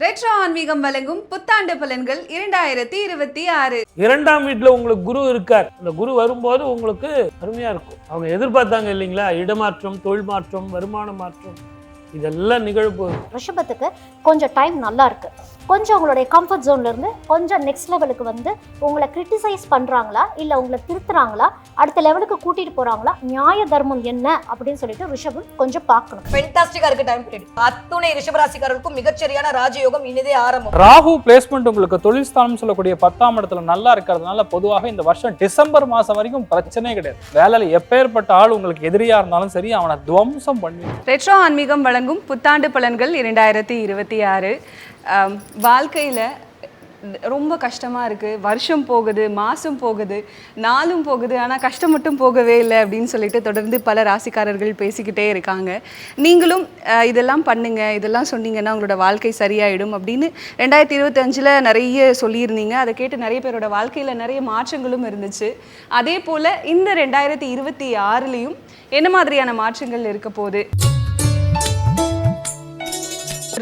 Retro ஆன்மீகம் வழங்கும் புத்தாண்டு பலன்கள் இரண்டாயிரத்தி இருபத்தி ஆறு. இரண்டாம் வீட்டில் உங்களுக்கு குரு இருக்கார். அந்த குரு வரும்போது உங்களுக்கு அருமையாக இருக்கும். அவங்க எதிர்பார்த்தாங்க இல்லைங்களா? இடமாற்றம் தொழில் மாற்றம் வருமான மாற்றம் இதெல்லாம் நிகழப்போகுது. ரிஷபத்துக்கு கொஞ்சம் டைம் நல்லா இருக்கு. கொஞ்சம் உங்களுடைய கம்ஃபர்ட் ஜோன்ல இருந்து கொஞ்சம் நெக்ஸ்ட் லெவலுக்கு வந்து உங்களை கிரிட்டிசைஸ் பண்றாங்களா? இல்ல உங்களை திருத்துறாங்களா? அடுத்த லெவலுக்கு கூட்டிட்டு போறாங்களா? நியாய தர்மம் என்ன? அப்படின்னு சொல்லிட்டு ரிஷபம் கொஞ்சம் பார்க்கணும். ஃபென்டாஸ்டிக்கா இருக்கு டைம் பீரியட் அத்துணை ரிஷபராசிக்காரருக்கும் மிகச்சரியான ராஜயோகம் இனிதே ஆரம்பம். ராகு பிளேஸ்மெண்ட் உங்களுக்கு தொழில் ஸ்தானம் சொல்லக்கூடிய பத்தாம் இடத்துல நல்லா இருக்கிறதுனால பொதுவாக இந்த வருஷம் டிசம்பர் மாசம் வரைக்கும் பிரச்சனையே கிடையாது. வேலையில எப்பேற்பட்ட ஆள் உங்களுக்கு எதிரியா இருந்தாலும் சரி அவனை துவம்சம் பண்ணி ரெட்ரோ ஆன்மீகம் வழங்கும் புத்தாண்டு பலன்கள் இரண்டாயிரத்தி இருபத்தி ஆறு. வாழ்க்கையில் ரொம்ப கஷ்டமாக இருக்குது வருஷம் போகுது மாதம் போகுது நாளும் போகுது ஆனால் கஷ்டம் மட்டும் போகவே இல்லை அப்படின்னு சொல்லிட்டு தொடர்ந்து பல ராசிக்காரர்கள் பேசிக்கிட்டே இருக்காங்க. நீங்களும் இதெல்லாம் பண்ணுங்கள் இதெல்லாம் சொன்னீங்கன்னா உங்களோட வாழ்க்கை சரியாயிடும் அப்படின்னு ரெண்டாயிரத்தி இருபத்தஞ்சில் நிறைய சொல்லியிருந்தீங்க. அதை கேட்டு நிறைய பேரோட வாழ்க்கையில் நிறைய மாற்றங்களும் இருந்துச்சு. அதே போல் இந்த ரெண்டாயிரத்தி இருபத்தி ஆறுலேயும் என்ன மாதிரியான மாற்றங்கள் இருக்க போகுது?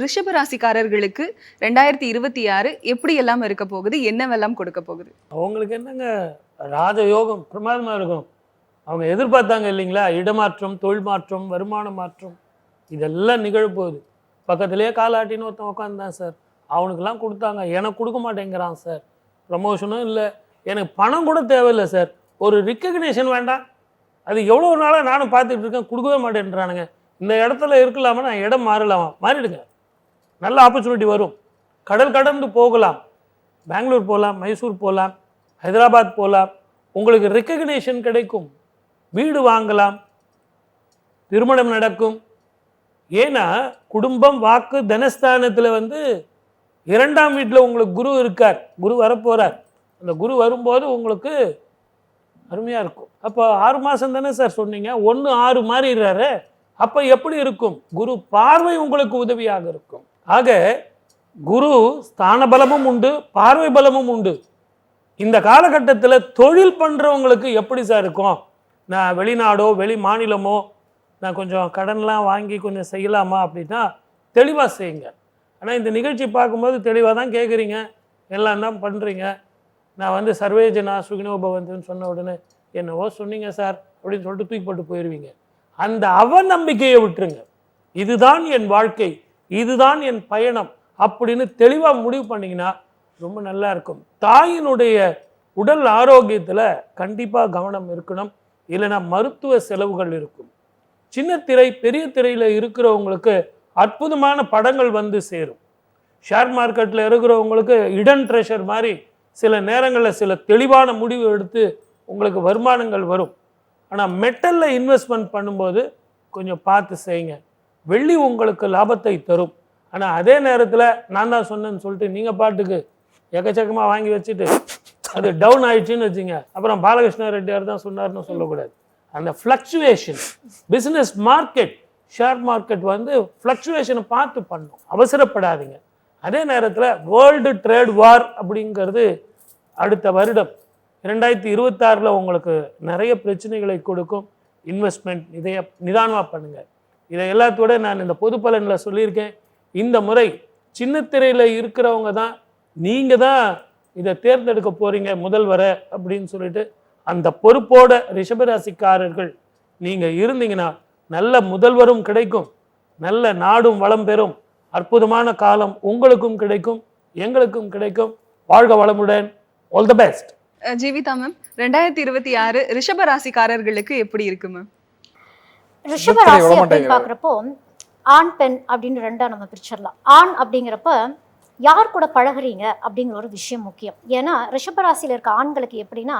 ரிஷப ராசிக்காரர்களுக்கு ரெண்டாயிரத்தி இருபத்தி ஆறு எப்படி எல்லாம் இருக்க போகுது? என்னவெல்லாம் கொடுக்க போகுது? அவங்களுக்கு என்னங்க? ராஜ யோகம் பிரமாதமாக இருக்கும். அவங்க எதிர்பார்த்தாங்க இல்லைங்களா? இடமாற்றம் தொழில் மாற்றம் வருமான மாற்றம் இதெல்லாம் நிகழப்போகுது. பக்கத்துலேயே காலாட்டின்னு ஒருத்தன் உட்காந்துதான் சார். அவனுக்கெல்லாம் கொடுத்தாங்க. எனக்கு கொடுக்க மாட்டேங்கிறான் சார். ப்ரமோஷனும் இல்லை. எனக்கு பணம் கூட தேவையில்லை சார். ஒரு ரிக்கக்னேஷன் வேண்டாம். அது எவ்வளோ நாளாக நானும் பார்த்துட்டு இருக்கேன். கொடுக்கவே மாட்டேன்றானுங்க. இந்த இடத்துல இருக்கலாமா? நான் இடம் மாறலாமா? மாறிடுங்க. நல்ல ஆப்பர்ச்சுனிட்டி வரும். கடல் கடந்து போகலாம். பெங்களூர் போகலாம் மைசூர் போகலாம் ஹைதராபாத் போகலாம். உங்களுக்கு ரெக்கக்னேஷன் கிடைக்கும். வீடு வாங்கலாம். திருமணம் நடக்கும். ஏன்னா குடும்பம் வாக்கு தனஸ்தானத்தில் வந்து இரண்டாம் வீட்டில் உங்களுக்கு குரு இருக்கார். குரு வரப்போகிறார் அந்த குரு வரும்போது உங்களுக்கு அருமையாக இருக்கும். அப்போ ஆறு மாதம் தானே சார் சொன்னீங்க? ஒன்று ஆறு மாறிடுறாரு. அப்போ எப்படி இருக்கும்? குரு பார்வை உங்களுக்கு உதவியாக இருக்கும். ஆக குரு ஸ்தான பலமும் உண்டு பார்வை பலமும் உண்டு. இந்த காலகட்டத்தில் தொழில் பண்ணுறவங்களுக்கு எப்படி சார் இருக்கும்? நான் வெளிநாடோ வெளி மாநிலமோ நான் கொஞ்சம் கடன்லாம் வாங்கி கொஞ்சம் செய்யலாமா அப்படின்னா தெளிவாக செய்யுங்க. ஆனால் இந்த நிகழ்ச்சி பார்க்கும்போது தெளிவாக தான் கேட்குறீங்க எல்லாம் தான் பண்ணுறீங்க நான் வந்து சர்வேஜனா சுகினோபவந்துன்னு சொன்ன உடனே என்னவோ சொன்னீங்க சார் அப்படின்னு சொல்லிட்டு தூக்கி போட்டு போயிடுவீங்க அந்த அவநம்பிக்கையை விட்டுருங்க. இதுதான் என் வாழ்க்கை. இதுதான் என் பயணம் அப்படின்னு தெளிவாக முடிவு பண்ணிங்கன்னா ரொம்ப நல்லா இருக்கும். தாயினுடைய உடல் ஆரோக்கியத்தில் கண்டிப்பாக கவனம் இருக்கணும். இல்லைன்னா மருத்துவ செலவுகள் இருக்கும். சின்ன திரை பெரிய திரையில் இருக்கிறவங்களுக்கு அற்புதமான படங்கள் வந்து சேரும். ஷேர் மார்க்கெட்டில் இருக்கிறவங்களுக்கு இடன் ட்ரெஷர் மாதிரி சில நேரங்களில் சில தெளிவான முடிவு எடுத்து உங்களுக்கு வருமானங்கள் வரும். ஆனால் மெட்டலில் இன்வெஸ்ட்மெண்ட் பண்ணும்போது கொஞ்சம் பார்த்து செய்யுங்க. வெள்ளி உங்களுக்கு லாபத்தை தரும். ஆனால் அதே நேரத்தில் நான் தான் சொன்னேன்னு சொல்லிட்டு நீங்கள் பாட்டுக்கு எக்கச்சக்கமாக வாங்கி வச்சுட்டு அது டவுன் ஆயிடுச்சுன்னு வச்சுங்க. அப்புறம் பாலகிருஷ்ண ரெட்டியார் தான் சொன்னார்னு சொல்லக்கூடாது. அந்த fluctuation business market share market வந்து ஃப்ளக்சுவேஷனை பார்த்து பண்ணும். அவசரப்படாதீங்க. அதே நேரத்தில் வேர்ல்டு ட்ரேட் வார் அப்படிங்கிறது அடுத்த வருடம். இரண்டாயிரத்தி இருபத்தாறில் உங்களுக்கு நிறைய பிரச்சனைகளை கொடுக்கும். இன்வெஸ்ட்மெண்ட் இதைய நிதானமாக பண்ணுங்கள் இதை எல்லாத்தோட நான் இந்த பொது பலனில் சொல்லியிருக்கேன். இந்த முறை சின்னத்திரையில் இருக்கிறவங்க தான் நீங்கள் தான் இதை தேர்ந்தெடுக்க போகிறீங்க முதல்வரை அப்படின்னு சொல்லிட்டு அந்த பொறுப்போட ரிஷபராசிக்காரர்கள் நீங்கள் இருந்தீங்கன்னா நல்ல முதல்வரும் கிடைக்கும் நல்ல நாடும் வளம் பெறும் அற்புதமான காலம் உங்களுக்கும் கிடைக்கும் எங்களுக்கும் கிடைக்கும். வாழ்க வளமுடன். All the best Jeevitha ma'am ரெண்டாயிரத்தி இருபத்தி ஆறு ரிஷபராசிக்காரர்களுக்கு எப்படி இருக்கு மேம் ரிஷப விட ராசி அப்படின்னு. பாக்குறப்போ ஆண் பெண் அப்படின்னு ரெண்டா நம்ம பிரிச்சிடலாம். ஆண் அப்படிங்கிறப்ப யார் கூட பழகுறீங்க அப்படிங்கிற ஒரு விஷயம் முக்கியம். ஏன்னா ரிஷப ராசியில இருக்க ஆண்களுக்கு எப்படின்னா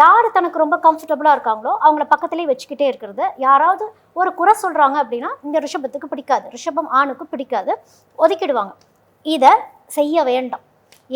யார் தனக்கு ரொம்ப கம்ஃபர்டபுளாக இருக்காங்களோ அவங்கள பக்கத்துலேயே வச்சுக்கிட்டே இருக்கிறது. யாராவது ஒரு குறை சொல்கிறாங்க அப்படின்னா இந்த ரிஷபத்துக்கு பிடிக்காது. ரிஷபம் ஆணுக்கு பிடிக்காது. ஒதுக்கிடுவாங்க. இதை செய்ய வேண்டாம்.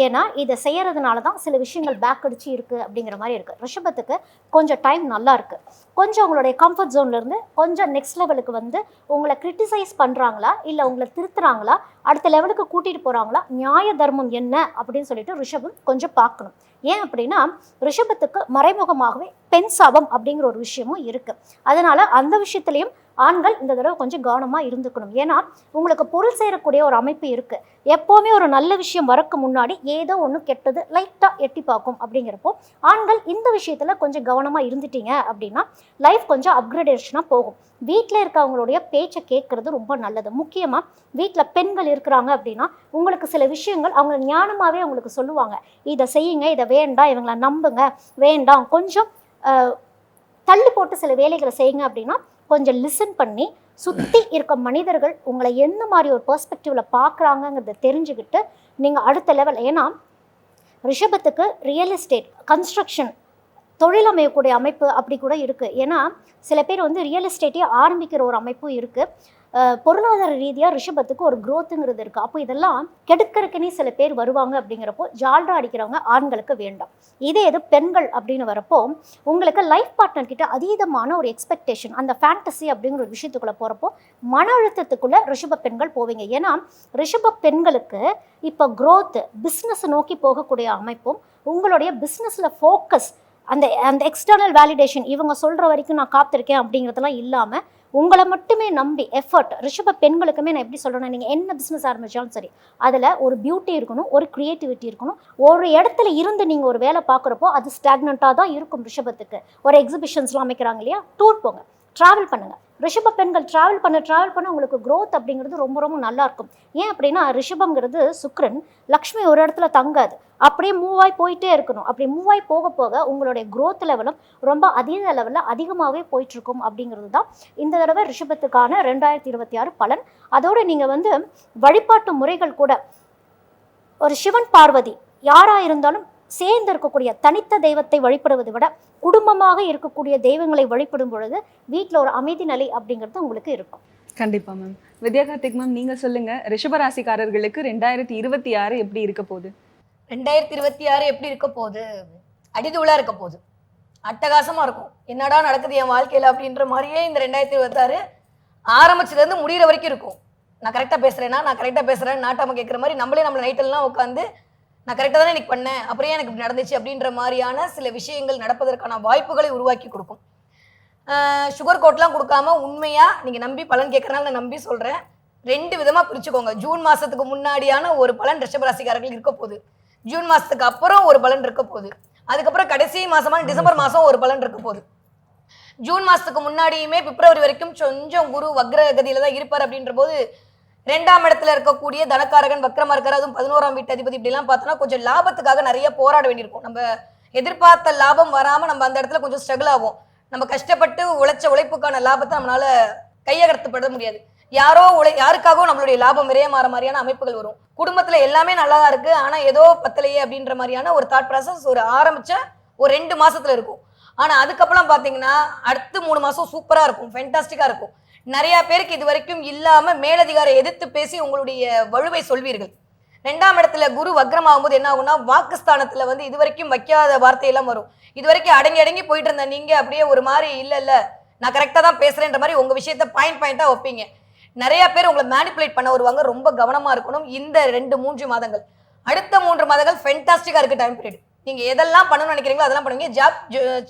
ஏன்னா இதை செய்யறதுனால தான் சில விஷயங்கள் பேக் அடிச்சு இருக்கு அப்படிங்கிற மாதிரி இருக்கு. ரிஷபத்துக்கு கொஞ்சம் டைம் நல்லா இருக்கு. கொஞ்சம் உங்களுடைய கம்ஃபர்ட் ஜோன்ல இருந்து கொஞ்சம் நெக்ஸ்ட் லெவலுக்கு வந்து உங்களை கிரிட்டிசைஸ் பண்றாங்களா? இல்ல உங்களை திருத்துறாங்களா? அடுத்த லெவலுக்கு கூட்டிட்டு போறாங்களா? நியாய தர்மம் என்ன? அப்படின்னு சொல்லிட்டு ரிஷபம் கொஞ்சம் பார்க்கணும். ஏன் அப்படின்னா ரிஷபத்துக்கு மறைமுகமாகவே பெண் சாபம் அப்படிங்கிற ஒரு விஷயமும் இருக்கு. அதனால அந்த விஷயத்திலையும் ஆண்கள் இந்த தடவை கொஞ்சம் கவனமாக இருந்துக்கணும். ஏன்னா உங்களுக்கு பொருள் சேரக்கூடிய ஒரு அமைப்பு இருக்குது எப்போவுமே ஒரு நல்ல விஷயம் வரக்கு முன்னாடி ஏதோ ஒன்று கெட்டது லைட்டாக எட்டி பார்க்கும் அப்படிங்கிறப்போ ஆண்கள் இந்த விஷயத்தில் கொஞ்சம் கவனமாக இருந்துட்டீங்க அப்படின்னா லைஃப் கொஞ்சம் அப்கிரேடேஷனாக போகும். வீட்டில் இருக்கவங்களுடைய பேச்சை கேட்குறது ரொம்ப நல்லது. முக்கியமாக வீட்டில் பெண்கள் இருக்கிறாங்க அப்படின்னா உங்களுக்கு சில விஷயங்கள் அவங்க ஞானமாகவே அவங்களுக்கு சொல்லுவாங்க. இதை செய்யுங்க இதை வேண்டாம் இவங்களை நம்புங்க வேண்டாம். கொஞ்சம் தள்ளி போட்டு சில வேலைகளை செய்யுங்க அப்படின்னா கொஞ்சம் லிசன் பண்ணி சுற்றி இருக்க மனிதர்கள் உங்களை எந்த மாதிரி ஒரு பர்ஸ்பெக்டிவில் பார்க்குறாங்கங்கிறத தெரிஞ்சுக்கிட்டு நீங்கள் அடுத்த லெவல் ஏன்னா ரிஷபத்துக்கு ரியல் எஸ்டேட் கன்ஸ்ட்ரக்ஷன் தொழில் அமையக்கூடிய அமைப்பு அப்படி கூட இருக்குது ஏன்னா சில பேர் வந்து ரியல் எஸ்டேட்டே ஆரம்பிக்கிற ஒரு அமைப்பும் இருக்குது பொருளாதார ரீதியாக ரிஷபத்துக்கு ஒரு க்ரோத்துங்கிறது இருக்குது அப்போ இதெல்லாம் கெடுக்கறதுக்குனே சில பேர் வருவாங்க அப்படிங்கிறப்போ ஜால்ரா அடிக்கிறவங்க ஆண்களுக்கு வேண்டாம். இதே இது பெண்கள் அப்படின்னு வரப்போ உங்களுக்கு லைஃப் பார்ட்னர் கிட்ட அதீதமான ஒரு எக்ஸ்பெக்டேஷன் அந்த ஃபேண்டசி அப்படிங்கிற ஒரு விஷயத்துக்குள்ளே போகிறப்போ மன அழுத்தத்துக்குள்ளே ரிஷப பெண்கள் போவீங்க. ஏன்னா ரிஷப பெண்களுக்கு இப்போ க்ரோத்து பிஸ்னஸை நோக்கி போகக்கூடிய அமைப்பும் உங்களுடைய பிஸ்னஸில் ஃபோக்கஸ் அந்த அந்த எக்ஸ்டர்னல் வேலிடேஷன் இவங்க சொல்கிற வரைக்கும் நான் காத்திருக்கேன் அப்படிங்கிறதெல்லாம் இல்லாமல் உங்களை மட்டுமே நம்பி எஃபர்ட் ரிஷப பெண்களுக்குமே நான் எப்படி சொல்கிறேன்னா நீங்கள் என்ன பிஸ்னஸ் ஆரம்பித்தாலும் சரி அதில் ஒரு பியூட்டி இருக்கணும் ஒரு க்ரியேட்டிவிட்டி இருக்கணும். ஒரு இடத்துல இருந்து நீங்கள் ஒரு வேலை பார்க்குறப்போ அது ஸ்டாக்னண்ட்டாக தான் இருக்கும் ரிஷபத்துக்கு. ஒரு எக்ஸிபிஷன்ஸ்லாம் அமைக்கிறாங்க இல்லையா? டூர் போங்க. ட்ராவல் பண்ணுங்கள் ரிஷப பெண்கள் ட்ராவல் பண்ண ட்ராவல் பண்ண உங்களுக்கு க்ரோத் அப்படிங்கிறது ரொம்ப ரொம்ப நல்லா இருக்கும் ஏன் அப்படின்னா ரிஷபங்கிறது சுக்ரன் லக்ஷ்மி ஒரு இடத்துல தங்காது. அப்படியே மூவ் ஆகி போயிட்டே இருக்கணும். அப்படி மூவ் ஆகி போக போக உங்களுடைய க்ரோத் லெவலும் ரொம்ப அதீத லெவலில் அதிகமாகவே போயிட்டுருக்கும் அப்படிங்கிறது தான் இந்த தடவை ரிஷபத்துக்கான ரெண்டாயிரத்தி இருபத்தி ஆறு பலன். அதோடு நீங்கள் வந்து வழிபாட்டு முறைகள் கூட. ஒரு சிவன் பார்வதி யாராக இருந்தாலும் சேர்ந்து இருக்கக்கூடிய தனித்த தெய்வத்தை வழிபடுவதை விட குடும்பமாக இருக்கக்கூடிய தெய்வங்களை வழிபடும் பொழுது வீட்டில் ஒரு அமைதி நிலை அப்படிங்கிறது உங்களுக்கு இருக்கும். கண்டிப்பா மேம் வித்யா கார்த்திக் மேம் நீங்க சொல்லுங்க ரிஷபராசிக்காரர்களுக்கு ரெண்டாயிரத்தி இருபத்தி ஆறு எப்படி இருக்க போகுது? ரெண்டாயிரத்தி இருபத்தி ஆறு எப்படி இருக்க போகுது? அடிதூளா இருக்க போகுது. அட்டகாசமா இருக்கும். என்னடா நடக்குது என் வாழ்க்கையில அப்படின்ற மாதிரியே இந்த ரெண்டாயிரத்தி இருபத்தாறு ஆரம்பிச்சதுல இருந்து முடியிற வரைக்கும் இருக்கும். நான் கரெக்டா பேசுறேன்னா நான் கரெக்டா பேசுறேன் நாட்டாம கேட்குற மாதிரி நம்மளே நம்மள நைட்டெல்லாம் உட்காந்து நான் கரெக்டாக தானே இன்னைக்கு பண்ணேன்? அப்புறம் எனக்கு இப்படி நடந்துச்சு அப்படின்ற மாதிரியான சில விஷயங்கள் நடப்பதற்கான வாய்ப்புகளை உருவாக்கி கொடுக்கும். சுகர் கோட்லாம் கொடுக்காம உண்மையா நீங்க நம்பி பலன் கேட்கறனால நான் நம்பி சொல்றேன். ரெண்டு விதமா பிரிச்சுக்கோங்க. ஜூன் மாசத்துக்கு முன்னாடியான ஒரு பலன் ரிஷபராசிக்காரர்கள் இருக்க போகுது. ஜூன் மாசத்துக்கு அப்புறம் ஒரு பலன் இருக்க போகுது. அதுக்கப்புறம் கடைசி மாசமான டிசம்பர் மாசம் ஒரு பலன் இருக்க போகுது. ஜூன் மாசத்துக்கு முன்னாடியுமே பிப்ரவரி வரைக்கும் கொஞ்சம் குரு வக்ரகதியில தான் இருப்பார் அப்படின்ற போது ரெண்டாம் இடத்துல இருக்கக்கூடிய தனக்காரகன் வக்ரமா இருக்காரு அதுவும் பதினோராம் வீட்டு அதிபதி இப்படிலாம் பார்த்தோன்னா கொஞ்சம் லாபத்துக்காக நிறைய போராட வேண்டியிருக்கும். நம்ம எதிர்பார்த்த லாபம் வராம நம்ம அந்த இடத்துல கொஞ்சம் ஸ்ட்ரகிள் ஆகும் நம்ம கஷ்டப்பட்டு உழைச்ச உழைப்புக்கான லாபத்தை நம்மளால கையகர்த்தப்பட முடியாது. யாரோ உழை யாருக்காகவும் நம்மளுடைய லாபம் விரைய மாற மாதிரியான அமைப்புகள் வரும். குடும்பத்துல எல்லாமே நல்லா தான் இருக்கு. ஆனா ஏதோ பத்தலையே அப்படின்ற மாதிரியான ஒரு தாட் ப்ராசஸ் ஒரு ஆரம்பிச்ச ஒரு ரெண்டு மாசத்துல இருக்கும். ஆனா அதுக்கப்புறம் பாத்தீங்கன்னா அடுத்து மூணு மாசம் சூப்பரா இருக்கும். ஃபென்டாஸ்டிக்கா இருக்கும். நிறைய பேருக்கு இது வரைக்கும் இல்லாம மேலதிகார எதிர்த்து பேசி உங்களுடைய வலுவை சொல்வீர்கள். ரெண்டாம் இடத்துல குரு வக்ரம் ஆகும்போது என்ன ஆகும்னா வாக்குஸ்தானத்துல வந்து இது வரைக்கும் வைக்காத வார்த்தையெல்லாம் வரும். இது வரைக்கும் அடங்கி அடங்கி போயிட்டு இருந்த நீங்க அப்படியே ஒரு மாதிரி இல்ல இல்ல நான் கரெக்டா தான் பேசுறேன்ற மாதிரி உங்க விஷயத்த பாயிண்ட் பாயிண்டா வைப்பீங்க. நிறைய பேர் உங்களை மேனிப்புலேட் பண்ண வருவாங்க. ரொம்ப கவனமா இருக்கணும். இந்த ரெண்டு மூன்று மாதங்கள். அடுத்த மூன்று மாதங்கள் ஃபென்டாஸ்டிக்கா இருக்கு டைம் பீரியட் நீங்க எதெல்லாம் பண்ணணும்னு நினைக்கிறீங்களோ அதெல்லாம் பண்ணுவீங்க. ஜாப்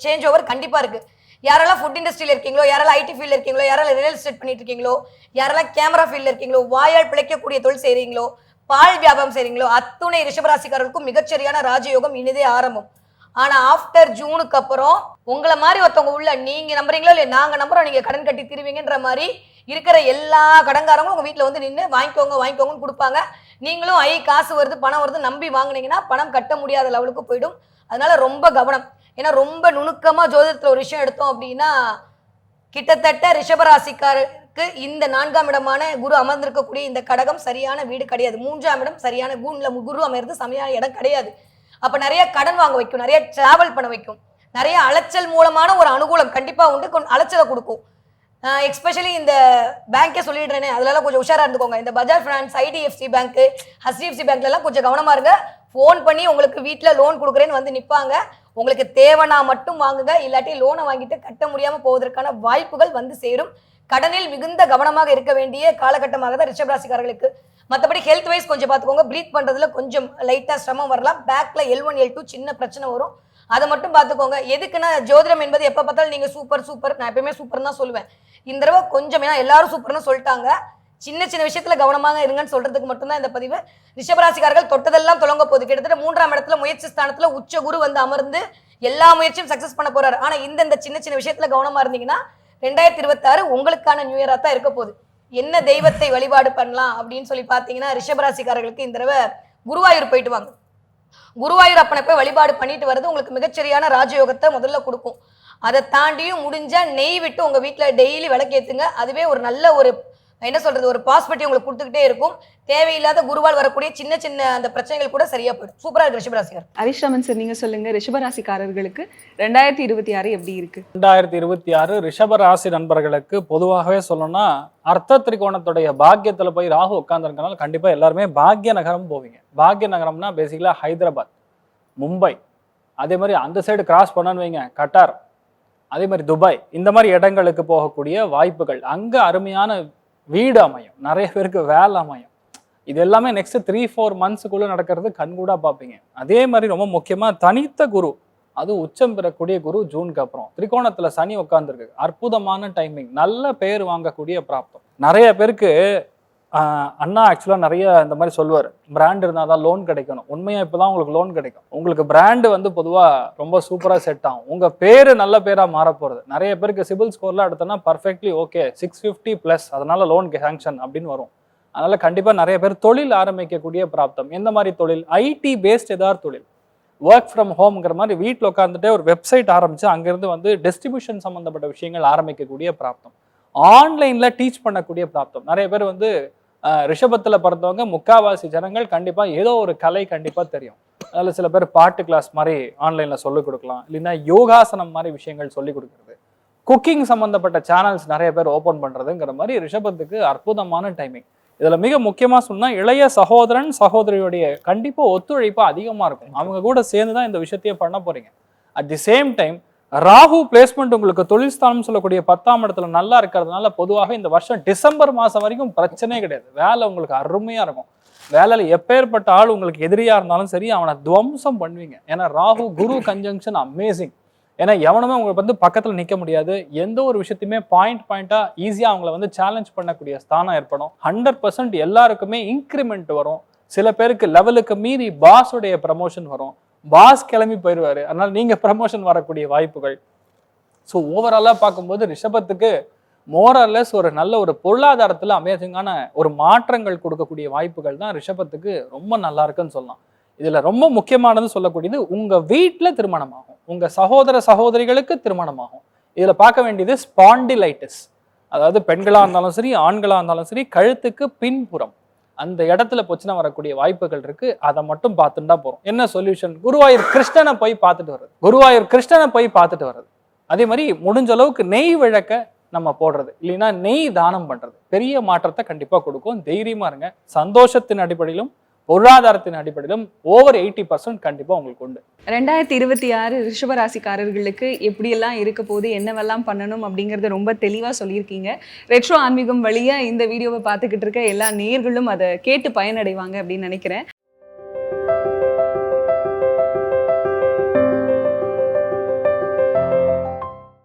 சேஞ்ச் ஓவர் கண்டிப்பா இருக்கு. யாரெல்லாம் ஃபுட் இண்டஸ்ட்ரியில் இருக்கீங்களோ யாரெல்லாம் ஐடி ஃபீல்டில் இருக்கீங்களோ யாரெல்லாம் ரியல் எஸ்டேட் பண்ணிட்டு இருக்கீங்களோ யாரெல்லாம் கேமரா ஃபீல்டில் இருக்கீங்களோ வாயால் பிழைக்கக்கூடிய தொழில் செய்கிறீங்களோ பால் வியாபாரம் செய்கிறீங்களோ அத்துணை ரிஷபராசிக்காரர்களுக்கும் மிகச்சரியான ராஜயோகம் இனிதே ஆரம்பம். ஆனால் ஆஃப்டர் ஜூனுக்கு அப்புறம் உங்களை மாதிரி ஒருத்தவங்க உள்ள நீங்கள் நம்புறீங்களோ இல்லை நாங்கள் நம்புறோம் நீங்கள் கடன் கட்டி தருவீங்கன்ற மாதிரி இருக்கிற எல்லா கடன்காரங்களும் உங்கள் வீட்டில் வந்து நின்று வாங்கிக்கோங்க வாங்கிக்கோங்கன்னு கொடுப்பாங்க. நீங்களும் ஐ காசு வருது பணம் வருது நம்பி வாங்கினீங்கன்னா பணம் கட்ட முடியாத லெவலுக்கு போயிடும். அதனால ரொம்ப கவனம். ஏன்னா ரொம்ப நுணுக்கமாக ஜோதிடத்தில் ஒரு விஷயம் எடுத்தோம் அப்படின்னா கிட்டத்தட்ட ரிஷபராசிக்காருக்கு இந்த நான்காம் இடமான குரு அமர்ந்திருக்கக்கூடிய இந்த கடகம் சரியான வீடு கிடையாது. மூன்றாம் இடம் சரியான கூண்ல குரு அமர்ந்து சரியான இடம் கிடையாது. அப்போ நிறைய கடன் வாங்க வைக்கும் நிறைய டிராவல் பண்ண வைக்கும். நிறைய அலைச்சல் மூலமான ஒரு அனுகூலம் கண்டிப்பாக உண்டு. கொண்டு அலைச்சலை கொடுக்கும். எக்ஸ்பெஷலி இந்த பேங்க்கே சொல்லிடுறேனே அதிலலாம் கொஞ்சம் உஷாராக இருந்துக்கோங்க. இந்த Bajaj finance IDFC bank HDFC பேங்க்லலாம் கொஞ்சம் கவனமாக இருங்க. ஃபோன் பண்ணி உங்களுக்கு வீட்டில் லோன் கொடுக்குறேன்னு வந்து நிற்பாங்க உங்களுக்கு தேவைனா மட்டும் வாங்குங்க இல்லாட்டி லோனை வாங்கிட்டு கட்ட முடியாம போவதற்கான வாய்ப்புகள் வந்து சேரும். கடனில் மிகுந்த கவனமாக இருக்க வேண்டிய காலகட்டமாக தான் ரிஷபராசிக்காரர்களுக்கு மற்றபடி ஹெல்த் வைஸ் கொஞ்சம் பார்த்துக்கோங்க. ப்ரீத் பண்றதுல கொஞ்சம் லைட்டா சிரமம் வரலாம். பேக்ல எல் ஒன் எல் டூ சின்ன பிரச்சனை வரும். அதை மட்டும் பார்த்துக்கோங்க. எதுக்குன்னா ஜோதிடம் என்பது எப்போ பார்த்தாலும் நீங்க சூப்பர் சூப்பர் நான் எப்பயுமே சூப்பர் தான் சொல்லுவேன். இந்த தடவை கொஞ்சம் ஏன்னா எல்லாரும் சூப்பர்னு சொல்லிட்டாங்க. சின்ன சின்ன விஷயத்துல கவனமாக இருங்கன்னு சொல்றதுக்கு மட்டும்தான் இந்த பதிவு. ரிஷபராசிக்காரர்கள் தொட்டதெல்லாம் தொடங்க போகுது. கிட்டத்தட்ட மூன்றாம் இடத்துல முயற்சி ஸ்தானத்துல உச்ச குரு வந்து அமர்ந்து எல்லா முயற்சியும் சக்சஸ் பண்ண போறாரு. ஆனா இந்த இந்த சின்ன சின்ன விஷயத்துல கவனமா இருந்தீங்கன்னா ரெண்டாயிரத்தி இருபத்தாறு உங்களுக்கான நியூ இயரா தான் இருக்க போகுது. என்ன தெய்வத்தை வழிபாடு பண்ணலாம் அப்படின்னு சொல்லி பார்த்தீங்கன்னா ரிஷபராசிக்காரர்களுக்கு இந்த தடவை குருவாயூர் போயிட்டு வாங்க. குருவாயூர் அப்பனை போய் வழிபாடு பண்ணிட்டு வர்றது உங்களுக்கு மிகச்சரியான ராஜயோகத்தை முதல்ல கொடுக்கும். அதை தாண்டியும் முடிஞ்சா நெய் விட்டு உங்க வீட்டில் டெய்லி விளக்கேத்துங்க அதுவே ஒரு நல்ல ஒரு என்ன சொல்றது ஒரு பாசிபிலிட்டி உங்களுக்கு கொடுத்துக்கிட்டே இருக்கும். தேவையில்லாத குருவால் வரக்கூடிய சின்ன சின்ன அந்த பிரச்சனைகள் கூட சரியா போயிடும். சூப்பரா இருக்கு ரிஷபராசிக்கார் ஹரிஷ்ராமன் சார் நீங்க சொல்லுங்க ரிஷபராசிக்காரர்களுக்கு ரெண்டாயிரத்தி இருபத்தி ஆறு எப்படி இருக்கு? ரெண்டாயிரத்தி இருபத்தி ஆறு ரிஷப ராசி நண்பர்களுக்கு பொதுவாகவே சொல்லணும்னா அர்த்த திரிகோணத்துடைய பாக்கியத்துல போய் ராகு உட்கார்ந்துருக்கனால கண்டிப்பா எல்லாருமே பாக்ய நகரம் போவீங்க. பாக்ய நகரம்னா பேசிக்கலா ஹைதராபாத் மும்பை. அதே மாதிரி அந்த சைடு கிராஸ் பண்ணன்னு வைங்க கட்டார். அதே மாதிரி துபாய். இந்த மாதிரி இடங்களுக்கு போகக்கூடிய வாய்ப்புகள். அங்க அருமையான வீடு அமையும். நிறைய பேருக்கு வேலை அமையும். இது எல்லாமே நெக்ஸ்ட் த்ரீ ஃபோர் மந்த்ஸுக்குள்ள நடக்கிறது கண்கூடா பார்ப்பீங்க. அதே மாதிரி ரொம்ப முக்கியமா தனித்த குரு. அது உச்சம் பெறக்கூடிய குரு ஜூனுக்கு அப்புறம். திரிகோணத்துல சனி உட்கார்ந்துருக்கு. அற்புதமான டைமிங் நல்ல பேர் வாங்கக்கூடிய பிராப்தம். நிறைய பேருக்கு அண்ணா ஆக்சுவலாக நிறைய இந்த மாதிரி சொல்லுவார். பிராண்ட் இருந்தால் தான் லோன் கிடைக்கணும். உண்மையாக இப்போ தான் உங்களுக்கு லோன் கிடைக்கும். உங்களுக்கு பிராண்டு வந்து பொதுவாக ரொம்ப சூப்பராக செட் ஆகும். உங்கள் பேர் நல்ல பேராக மாற போகிறது நிறைய பேருக்கு சிபில் ஸ்கோர்லாம் எடுத்தோன்னா perfectly okay six fifty plus அதனால் லோன் சாங்ஷன் அப்படின்னு வரும். அதனால் கண்டிப்பாக நிறைய பேர் தொழில் ஆரம்பிக்கக்கூடிய பிராப்தம். எந்த மாதிரி தொழில்? ஐடி பேஸ்ட் ஏதாவது தொழில். ஒர்க் ஃப்ரம் ஹோம்ங்கிற மாதிரி வீட்டில் உட்காந்துட்டே ஒரு வெப்சைட் ஆரம்பித்து அங்கேருந்து வந்து டிஸ்ட்ரிபியூஷன் சம்மந்தப்பட்ட விஷயங்கள் ஆரம்பிக்கக்கூடிய பிராப்தம். ஆன்லைனில் டீச் பண்ணக்கூடிய பிராப்தம். நிறைய பேர் வந்து ரிஷபத்தில் பிறந்தவங்க முக்காவாசி ஜனங்கள் கண்டிப்பாக ஏதோ ஒரு கலை கண்டிப்பாக தெரியும். அதில் சில பேர் பாட்டு கிளாஸ் மாதிரி ஆன்லைனில் சொல்லிக் கொடுக்கலாம். இல்லைன்னா யோகாசனம் மாதிரி விஷயங்கள் சொல்லிக் கொடுக்குறது. குக்கிங் சம்மந்தப்பட்ட சேனல்ஸ் நிறைய பேர் ஓப்பன் பண்ணுறதுங்கிற மாதிரி ரிஷபத்துக்கு அற்புதமான டைமிங் இதில் மிக முக்கியமாக சொன்னால் இளைய சகோதரன் சகோதரியுடைய கண்டிப்பாக ஒத்துழைப்பு அதிகமாக இருக்கும். அவங்க கூட சேர்ந்து தான் இந்த விஷயத்தையே பண்ண போகிறீங்க at the same time Rahu placement உங்களுக்கு தொழில் ஸ்தானம் சொல்லக்கூடிய பத்தாம் இடத்துல நல்லா இருக்கிறதுனால பொதுவாக இந்த வருஷம் டிசம்பர் மாதம் வரைக்கும் பிரச்சனையே கிடையாது. வேலை உங்களுக்கு அருமையாக இருக்கும். வேலையில் எப்பேற்பட்ட ஆள் உங்களுக்கு எதிரியாக இருந்தாலும் சரி அவனை துவம்சம் பண்ணுவீங்க. ஏன்னா ராகு குரு கன்ஜங்ஷன் அமேசிங் ஏன்னா எவனுமே உங்களுக்கு வந்து பக்கத்தில் நிற்க முடியாது. எந்த ஒரு விஷயத்தையுமே பாயிண்ட் பாயிண்ட்டாக ஈஸியாக அவங்கள வந்து சேலஞ்ச் பண்ணக்கூடிய ஸ்தானம் ஏற்படும். ஹண்ட்ரட் பர்சன்ட் எல்லாருக்குமே இன்க்ரிமெண்ட் வரும். சில பேருக்கு லெவலுக்கு மீறி பாஸுடைய ப்ரமோஷன் வரும். பாஸ் கிளம்பி போயிடுவாரு. அதனால நீங்க ப்ரமோஷன் வரக்கூடிய வாய்ப்புகள். ஸோ ஓவராலாக பார்க்கும்போது ரிஷபத்துக்கு மோரர்லெஸ் ஒரு நல்ல ஒரு பொருளாதாரத்தில் அமேசிங்கான ஒரு மாற்றங்கள் கொடுக்கக்கூடிய வாய்ப்புகள் தான் ரிஷபத்துக்கு ரொம்ப நல்லா இருக்குன்னு சொல்லலாம். இதில் ரொம்ப முக்கியமானது சொல்லக்கூடியது உங்கள் வீட்டில் திருமணம் ஆகும் உங்கள் சகோதர சகோதரிகளுக்கு திருமணம் ஆகும் இதில் பார்க்க வேண்டியது ஸ்பாண்டிலைட்டிஸ் அதாவது பெண்களாக இருந்தாலும் சரி ஆண்களாக இருந்தாலும் சரி கழுத்துக்கு பின்புறம். அந்த இடத்துல பிரச்சனை வரக்கூடிய வாய்ப்புகள் இருக்கு. அதை மட்டும் பார்த்துட்டா போறோம். என்ன சொல்யூஷன் குருவாயூர் கிருஷ்ணனை போய் பார்த்துட்டு வர்றது. குருவாயூர் கிருஷ்ணனை போய் பார்த்துட்டு வர்றது. அதே மாதிரி முடிஞ்ச அளவுக்கு நெய் விளக்க நம்ம போடுறது. இல்லைன்னா நெய் தானம் பண்றது. பெரிய மாற்றத்தை கண்டிப்பா கொடுக்கும். தைரியமா இருங்க. சந்தோஷத்தின் அடிப்படையிலும் பொருளாதாரத்தின் அடிப்படையிலும் ஓவர் எயிட்டி பர்சன்ட் கண்டிப்பாக உங்களுக்கு உண்டு. ரெண்டாயிரத்தி இருபத்தி ஆறு ரிஷபராசிக்காரர்களுக்கு எப்படியெல்லாம் இருக்க போது என்னவெல்லாம் பண்ணணும் அப்படிங்கறத ரொம்ப தெளிவாக சொல்லியிருக்கீங்க. ரெட்ரோ ஆன்மீகம் வழியாக இந்த வீடியோவை பார்த்துக்கிட்டு இருக்க எல்லா நேர்களும் அதை கேட்டு பயனடைவாங்க அப்படின்னு நினைக்கிறேன்.